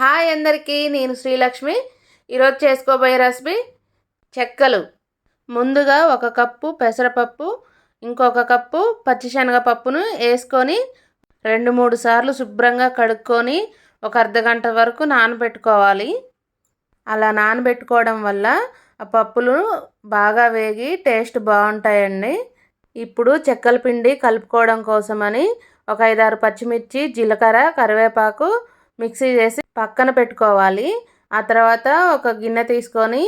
Hi అందరికీ నేను శ్రీలక్ష్మి. ఈరోజు చేసుకోబోయే రెసిపీ చెక్కలు. ముందుగా ఒక కప్పు పెసరపప్పు ఇంకొక కప్పు పచ్చిశనగపప్పును వేసుకొని రెండు మూడు సార్లు శుభ్రంగా కడుక్కొని ఒక అర్ధగంట వరకు నానబెట్టుకోవాలి. అలా నానబెట్టుకోవడం వల్ల ఆ పప్పులు బాగా వేగి టేస్ట్ బాగుంటాయండి. ఇప్పుడు చెక్కల పిండి కలుపుకోవడం కోసమని ఒక ఐదారు పచ్చిమిర్చి జీలకర్ర కరివేపాకు మిక్సీ చేసి పక్కన పెట్టుకోవాలి. ఆ తర్వాత ఒక గిన్నె తీసుకొని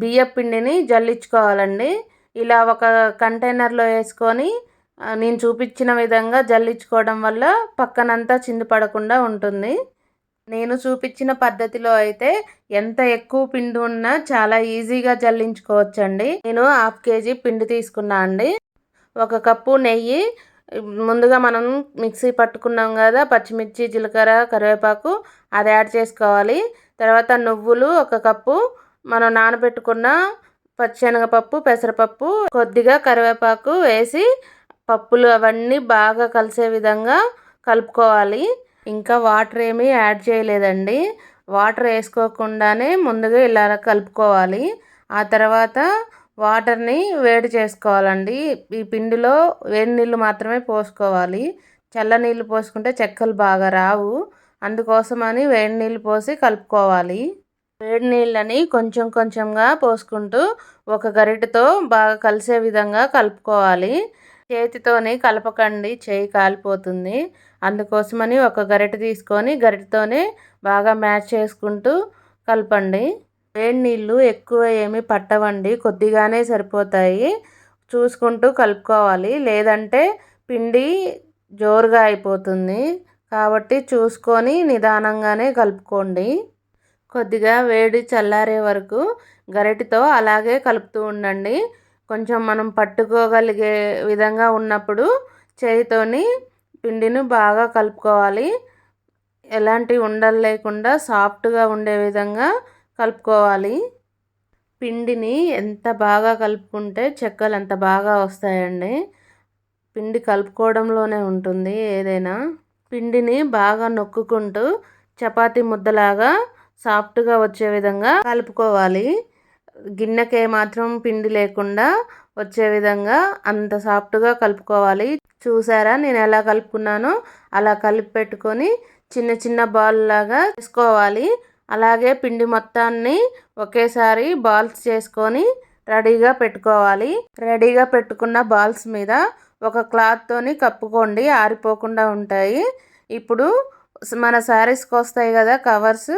బియ్య పిండిని జల్లించుకోవాలండి. ఇలా ఒక కంటైనర్లో వేసుకొని నేను చూపించిన విధంగా జల్లించుకోవడం వల్ల పక్కనంతా చింది పడకుండా ఉంటుంది. నేను చూపించిన పద్ధతిలో అయితే ఎంత ఎక్కువ పిండి ఉన్నా చాలా ఈజీగా జల్లించుకోవచ్చండి. నేను హాఫ్ కేజీ పిండి తీసుకున్నా అండి. ఒక కప్పు నెయ్యి ముందుగా మనం మిక్సీ పట్టుకున్నాం కదా పచ్చిమిర్చి జీలకర్ర కరివేపాకు అది యాడ్ చేసుకోవాలి. తర్వాత నువ్వులు ఒక కప్పు మనం నానబెట్టుకున్న పచ్చిశనగపప్పు పెసరపప్పు కొద్దిగా కరివేపాకు వేసి పప్పులు అవన్నీ బాగా కలిసే విధంగా కలుపుకోవాలి. ఇంకా వాటర్ ఏమీ యాడ్ చేయలేదండి. వాటర్ వేసుకోకుండానే ముందుగా ఇలా కలుపుకోవాలి. ఆ తర్వాత వాటర్ని వేడి చేసుకోవాలండి. ఈ పిండిలో వేడి నీళ్ళు మాత్రమే పోసుకోవాలి. చల్ల నీళ్ళు పోసుకుంటే చెక్కలు బాగా రావు. అందుకోసమని వేడి నీళ్ళు పోసి కలుపుకోవాలి. వేడి నీళ్ళని కొంచెం కొంచెంగా పోసుకుంటూ ఒక గరిటతో బాగా కలిసే విధంగా కలుపుకోవాలి. చేతితోని కలపకండి. చేయి కాలిపోతుంది. అందుకోసమని ఒక గరిట తీసుకొని గరిటతోనే బాగా మ్యాచ్ చేసుకుంటూ కలపండి. వేడి నీళ్ళు ఎక్కువ ఏమి పట్టవండి కొద్దిగానే సరిపోతాయి. చూసుకుంటూ కలుపుకోవాలి. లేదంటే పిండి జోరుగా అయిపోతుంది. కాబట్టి చూసుకొని నిదానంగానే కలుపుకోండి. కొద్దిగా వేడి చల్లారే వరకు గరిటితో అలాగే కలుపుతూ ఉండండి. కొంచెం మనం పట్టుకోగలిగే విధంగా ఉన్నప్పుడు చేయితోని పిండిని బాగా కలుపుకోవాలి. ఎలాంటి ఉండలు లేకుండా సాఫ్ట్గా ఉండే విధంగా కలుపుకోవాలి. పిండిని ఎంత బాగా కలుపుకుంటే చెక్కలు అంత బాగా వస్తాయండి. పిండి కలుపుకోవడంలోనే ఉంటుంది ఏదైనా. పిండిని బాగా నొక్కుకుంటూ చపాతి ముద్దలాగా సాఫ్ట్గా వచ్చే విధంగా కలుపుకోవాలి. గిన్నెకే మాత్రం పిండి లేకుండా వచ్చే విధంగా అంత సాఫ్ట్గా కలుపుకోవాలి. చూసారా నేను ఎలా కలుపుకున్నానో? అలా కలిపి పెట్టుకొని చిన్న చిన్న బాల్ లాగా వేసుకోవాలి అలాగే పిండి మొత్తాన్ని ఒకేసారి బాల్స్ చేసుకొని రెడీగా పెట్టుకోవాలి. రెడీగా పెట్టుకున్న బాల్స్ మీద ఒక క్లాత్తోని కప్పుకోండి ఆరిపోకుండా ఉంటాయి. ఇప్పుడు మన శారీస్కి వస్తాయి కదా కవర్స్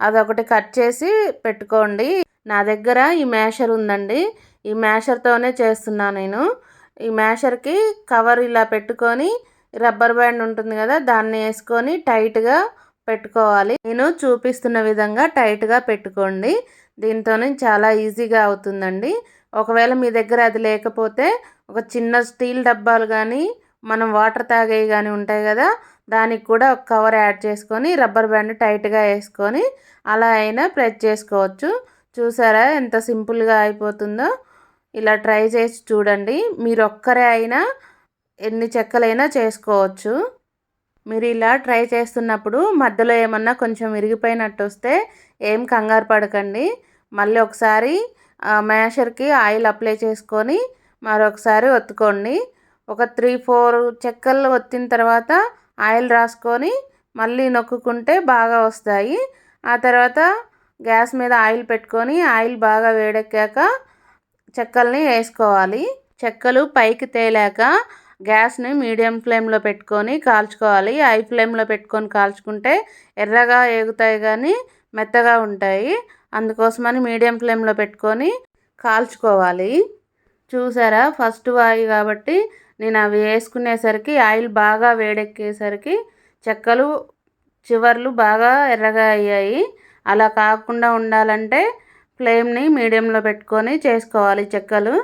అదొకటి కట్ చేసి పెట్టుకోండి. నా దగ్గర ఈ మ్యాషర్ ఉందండి. ఈ మ్యాషర్తోనే చేస్తున్నా నేను. ఈ మ్యాషర్కి కవర్ ఇలా పెట్టుకొని రబ్బర్ బ్యాండ్ ఉంటుంది కదా దాన్ని వేసుకొని టైట్గా పెట్టుకోవాలి. నేను చూపిస్తున్న విధంగా టైట్గా పెట్టుకోండి. దీంతో చాలా ఈజీగా అవుతుందండి. ఒకవేళ మీ దగ్గర అది లేకపోతే ఒక చిన్న స్టీల్ డబ్బాలు కానీ మనం వాటర్ తాగేవి కానీ ఉంటాయి కదా దానికి కూడా ఒక కవర్ యాడ్ చేసుకొని రబ్బర్ బ్యాండ్ టైట్గా వేసుకొని అలా అయినా ప్రెస్ చేసుకోవచ్చు. చూసారా ఎంత సింపుల్గా అయిపోతుందో? ఇలా ట్రై చేసి చూడండి. మీరు ఒక్కరే అయినా ఎన్ని చెక్కలైనా చేసుకోవచ్చు. మీరు ఇలా ట్రై చేస్తున్నప్పుడు మధ్యలో ఏమన్నా కొంచెం విరిగిపోయినట్టు వస్తే ఏం కంగారు పడకండి. మళ్ళీ ఒకసారి మ్యాషర్కి ఆయిల్ అప్లై చేసుకొని మరొకసారి ఒత్తుకోండి. ఒక త్రీ ఫోర్ చెక్కలు ఒత్తిన తర్వాత ఆయిల్ రాసుకొని మళ్ళీ నొక్కుకుంటే బాగా వస్తాయి. ఆ తర్వాత గ్యాస్ మీద ఆయిల్ పెట్టుకొని ఆయిల్ బాగా వేడెక్కాక చెక్కల్ని వేసుకోవాలి. చెక్కలు పైకి తేలాక గ్యాస్ని మీడియం ఫ్లేమ్లో పెట్టుకొని కాల్చుకోవాలి. హై ఫ్లేమ్లో పెట్టుకొని కాల్చుకుంటే ఎర్రగా ఏగుతాయి కానీ మెత్తగా ఉంటాయి. అందుకోసమని మీడియం ఫ్లేమ్లో పెట్టుకొని కాల్చుకోవాలి. చూసారా? ఫస్ట్ వాయి కాబట్టి నేను అవి వేసుకునేసరికి ఆయిల్ బాగా వేడెక్కేసరికి చెక్కలు చివర్లు బాగా ఎర్రగా అయ్యాయి. అలా కాకుండా ఉండాలంటే ఫ్లేమ్ని మీడియంలో పెట్టుకొని చేసుకోవాలి చెక్కలు.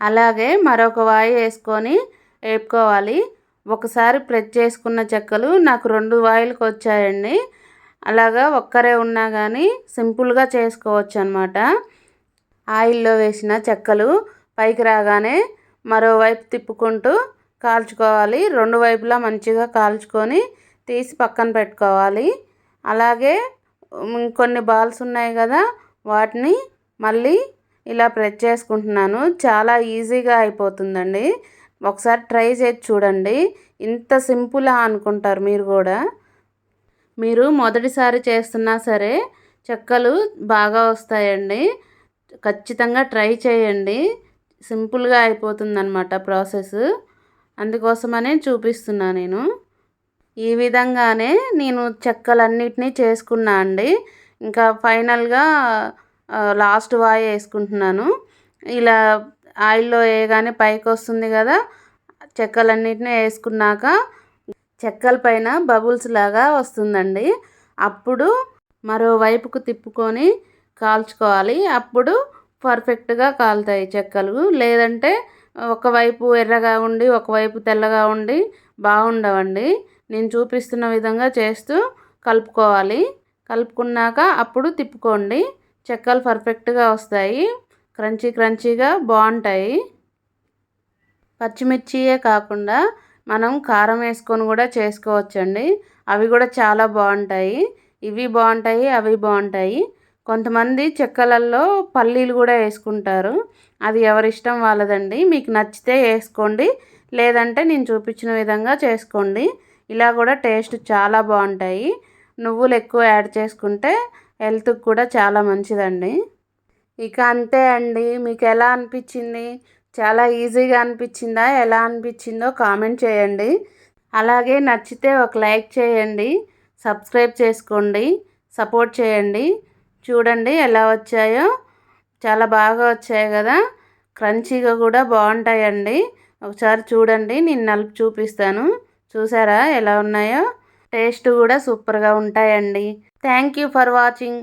అలాగే మరొక వాయి వేసుకొని వేపుకోవాలి. ఒకసారి ప్రెస్ చేసుకున్న చెక్కలు నాకు రెండు వాయిల్కి వచ్చాయండి. అలాగా ఒక్కరే ఉన్నా కానీ సింపుల్గా చేసుకోవచ్చు అనమాట ఆయిల్లో వేసిన చెక్కలు పైకి రాగానే మరోవైపు తిప్పుకుంటూ కాల్చుకోవాలి. రెండు వైపులా మంచిగా కాల్చుకొని తీసి పక్కన పెట్టుకోవాలి. అలాగే కొన్ని బాల్స్ ఉన్నాయి కదా వాటిని మళ్ళీ ఇలా ప్రెస్ చేసుకుంటున్నాను. చాలా ఈజీగా అయిపోతుందండి. ఒకసారి ట్రై చేసి చూడండి. ఇంత సింపులా అనుకుంటారు మీరు కూడా. మీరు మొదటిసారి చేస్తున్నా సరే చెక్కలు బాగా వస్తాయండి. ఖచ్చితంగా ట్రై చేయండి. సింపుల్గా అయిపోతుందన్నమాట ప్రాసెస్. అందుకోసమనే చూపిస్తున్నా నేను. ఈ విధంగానే నేను చెక్కలన్నిటినీ చేసుకున్నా అండి. ఇంకా ఫైనల్గా లాస్ట్ వాయి వేసుకుంటున్నాను. ఇలా ఆయిల్లో వేయగానే పైకి వస్తుంది కదా చెక్కలన్నిటిని వేసుకున్నాక చెక్కల పైన బబుల్స్ లాగా వస్తుందండి. అప్పుడు మరోవైపుకు తిప్పుకొని కాల్చుకోవాలి. అప్పుడు పర్ఫెక్ట్గా కాలుతాయి చెక్కలు. లేదంటే ఒకవైపు ఎర్రగా ఉండి ఒకవైపు తెల్లగా ఉండి బాగుండవండి. నేను చూపిస్తున్న విధంగా చేస్తూ కలుపుకోవాలి. కలుపుకున్నాక అప్పుడు తిప్పుకోండి. చెక్కలు పర్ఫెక్ట్గా వస్తాయి. క్రంచీ క్రంచీగా బాగుంటాయి. పచ్చిమిర్చియే కాకుండా మనం కారం వేసుకొని కూడా చేసుకోవచ్చండి. అవి కూడా చాలా బాగుంటాయి. ఇవి బాగుంటాయి అవి బాగుంటాయి. కొంతమంది చెక్కలల్లో పల్లీలు కూడా వేసుకుంటారు. అది ఎవరిష్టం వాళ్ళదండి. మీకు నచ్చితే వేసుకోండి. లేదంటే నేను చూపించిన విధంగా చేసుకోండి. ఇలా కూడా టేస్ట్ చాలా బాగుంటాయి. నువ్వులు ఎక్కువ యాడ్ చేసుకుంటే హెల్త్కి కూడా చాలా మంచిదండి. ఇక అంతే అండి. మీకు ఎలా అనిపించింది చాలా ఈజీగా అనిపించిందా ఎలా అనిపించిందో కామెంట్ చేయండి. అలాగే నచ్చితే ఒక లైక్ చేయండి. సబ్స్క్రైబ్ చేసుకోండి. సపోర్ట్ చేయండి. చూడండి ఎలా వచ్చాయో. చాలా బాగా వచ్చాయి కదా. క్రంచీగా కూడా బాగుంటాయండి. ఒకసారి చూడండి. నేను నలుపు చూపిస్తాను. చూసారా ఎలా ఉన్నాయో? టేస్ట్ కూడా సూపర్గా ఉంటాయండి. Thank you for watching.